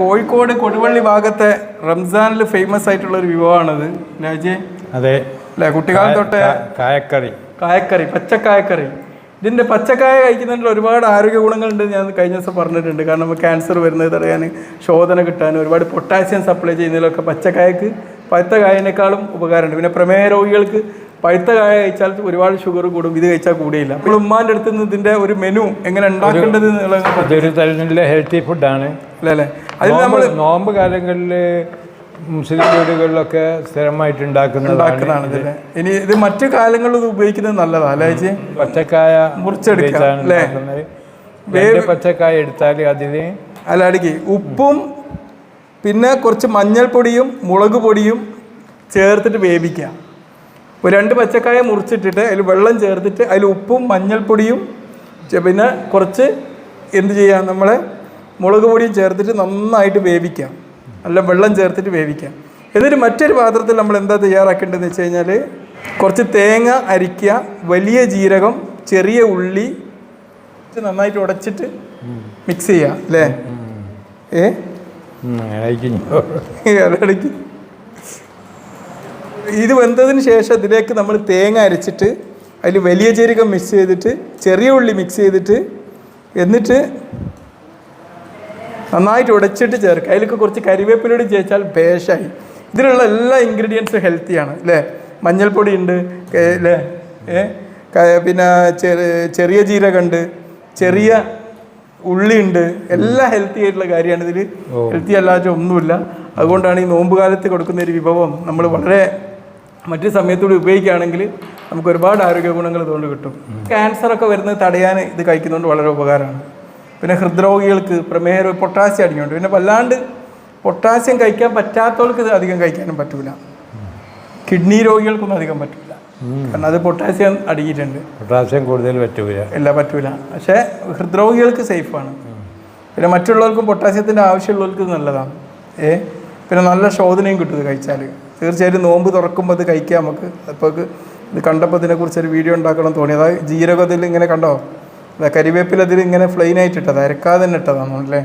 കോഴിക്കോട് കൊടുവള്ളി ഭാഗത്തെ റംസാനിൽ ഫേമസ് ആയിട്ടുള്ള ഒരു വിഭവമാണത്. രാജേ അതെ. അല്ലേ? കുട്ടിക്കാലം തൊട്ട് കായക്കറി. കായക്കറി പച്ചക്കായക്കറി. ഇതിന്റെ പച്ചക്കായ കഴിക്കുന്നതിൽ ഒരുപാട് ആരോഗ്യ ഗുണങ്ങളുണ്ട് ഞാൻ കഴിഞ്ഞ ദിവസം പറഞ്ഞിട്ടുണ്ട്. കാരണം നമുക്ക് ക്യാൻസർ വരുന്നത് തടയാൻ ശോധന കിട്ടാൻ ഒരുപാട് പൊട്ടാസ്യം സപ്ലൈ ചെയ്യുന്നതിലൊക്കെ പച്ചക്കായക്ക് പഴുത്ത കായനേക്കാളും ഉപകാരമുണ്ട്. പിന്നെ പ്രമേഹ രോഗികൾക്ക് പഴുത്ത കായ കഴിച്ചാൽ ഒരുപാട് ഷുഗർ കൂടും ഇത് കഴിച്ചാൽ കൂടിയില്ല. അപ്പോൾ ഉമ്മാന്റെ അടുത്ത് നിന്ന് ഇതിന്റെ ഒരു മെനു എങ്ങനെ ഉണ്ടാക്കേണ്ടത് ഇതൊരു ഹെൽത്തി ഫുഡാണ് അല്ലേ അല്ലേ? അതിൽ നമ്മൾ നോമ്പ് കാലങ്ങളിൽ മുസ്ലിം വീടുകളിലൊക്കെ സ്ഥിരമായിട്ട് ഉണ്ടാക്കുന്നതാണ് ഇനി ഇത് മറ്റു കാലങ്ങളിൽ ഇത് ഉപയോഗിക്കുന്നത് നല്ലതാണ് അല്ലേ പച്ചക്കായ? ഉണ്ടാക്കുന്നത്. പച്ചക്കായ എടുത്താൽ അതിന് അല്ല അടുക്കി. ഉപ്പും പിന്നെ കുറച്ച് മഞ്ഞൾപ്പൊടിയും മുളക് പൊടിയും ചേർത്തിട്ട് വേവിക്കുക. ഒരു രണ്ട് പച്ചക്കായ മുറിച്ചിട്ടിട്ട് അതിൽ വെള്ളം ചേർത്തിട്ട് അതിൽ ഉപ്പും മഞ്ഞൾപ്പൊടിയും പിന്നെ കുറച്ച് എന്ത് ചെയ്യാം നമ്മളെ മുളക് പൊടിയും ചേർത്തിട്ട് നന്നായിട്ട് വേവിക്കാം. നല്ല വെള്ളം ചേർത്തിട്ട് വേവിക്കാം. എന്നിട്ട് മറ്റൊരു പാത്രത്തിൽ നമ്മൾ എന്താ തയ്യാറാക്കേണ്ടതെന്ന് വെച്ച് കഴിഞ്ഞാൽ കുറച്ച് തേങ്ങ അരിക്കുക വലിയ ജീരകം ചെറിയ ഉള്ളി നന്നായിട്ട് ഉടച്ചിട്ട് മിക്സ് ചെയ്യുക അല്ലേ? ഏ? ഇത് വെന്തതിന് ശേഷം ഇതിലേക്ക് നമ്മൾ തേങ്ങ അരച്ചിട്ട് അതിൽ വലിയ ജീരകം മിക്സ് ചെയ്തിട്ട് ചെറിയ ഉള്ളി മിക്സ് ചെയ്തിട്ട് എന്നിട്ട് നന്നായിട്ട് ഉടച്ചിട്ട് ചേർക്കുക. അതിലേക്ക് കുറച്ച് കരിവേപ്പിലൂടെ ചേച്ചാൽ ഭേഷായി. ഇതിലുള്ള എല്ലാ ഇൻഗ്രീഡിയൻസും ഹെൽത്തിയാണ് അല്ലേ? മഞ്ഞൾപ്പൊടി ഉണ്ട്. അല്ലേ? ഏ? പിന്നെ ചെറിയ ചെറിയ ജീരകമുണ്ട് ചെറിയ ഉള്ളിയുണ്ട് എല്ലാം ഹെൽത്തി ആയിട്ടുള്ള കാര്യമാണ് ഇതിൽ ഹെൽത്തി അല്ലാതെ ഒന്നുമില്ല. അതുകൊണ്ടാണ് ഈ നോമ്പ് കാലത്ത് കൊടുക്കുന്ന ഒരു വിഭവം നമ്മൾ വളരെ മറ്റു സമയത്തൂടെ ഉപയോഗിക്കുകയാണെങ്കിൽ നമുക്ക് ഒരുപാട് ആരോഗ്യ ഗുണങ്ങൾ ഇതുകൊണ്ട് കിട്ടും. ക്യാൻസറൊക്കെ വരുന്നത് തടയാൻ ഇത് കഴിക്കുന്നതുകൊണ്ട് വളരെ ഉപകാരമാണ്. പിന്നെ ഹൃദ്രോഗികൾക്ക് പ്രമേഹ പൊട്ടാസ്യം അടിഞ്ഞുണ്ട് പിന്നെ വല്ലാണ്ട് പൊട്ടാസ്യം കഴിക്കാൻ പറ്റാത്തവർക്ക് ഇത് അധികം കഴിക്കാനും പറ്റൂല. കിഡ്നി രോഗികൾക്കൊന്നും അധികം പറ്റൂല. കാരണം അത് പൊട്ടാസ്യം അടിഞ്ഞിട്ടുണ്ട് പൊട്ടാസ്യം കൂടുതൽ പറ്റൂല. ഇല്ല പറ്റൂല. പക്ഷേ ഹൃദ്രോഗികൾക്ക് സേഫാണ്. പിന്നെ മറ്റുള്ളവർക്കും പൊട്ടാസ്യത്തിന്റെ ആവശ്യമുള്ളവർക്ക് നല്ലതാണ്. ഏ? പിന്നെ നല്ല ശോധനയും കിട്ടും ഇത് കഴിച്ചാൽ. തീർച്ചയായിട്ടും നോമ്പ് തുറക്കുമ്പോൾ അത് കഴിക്കാം നമുക്ക്. അപ്പോൾ ഇത് കണ്ടപ്പോൾ ഇതിനെക്കുറിച്ച് ഒരു വീഡിയോ ഉണ്ടാക്കണം തോന്നി. അതായത് ജീരകത്തിൽ ഇങ്ങനെ കണ്ടോ? കരിവേപ്പില അതിൽ ഇങ്ങനെ ഫ്ലെയിൻ ആയിട്ട് ഇട്ടതാണ് അരക്കാതെ തന്നെ ഇട്ടതാണ് അല്ലേ?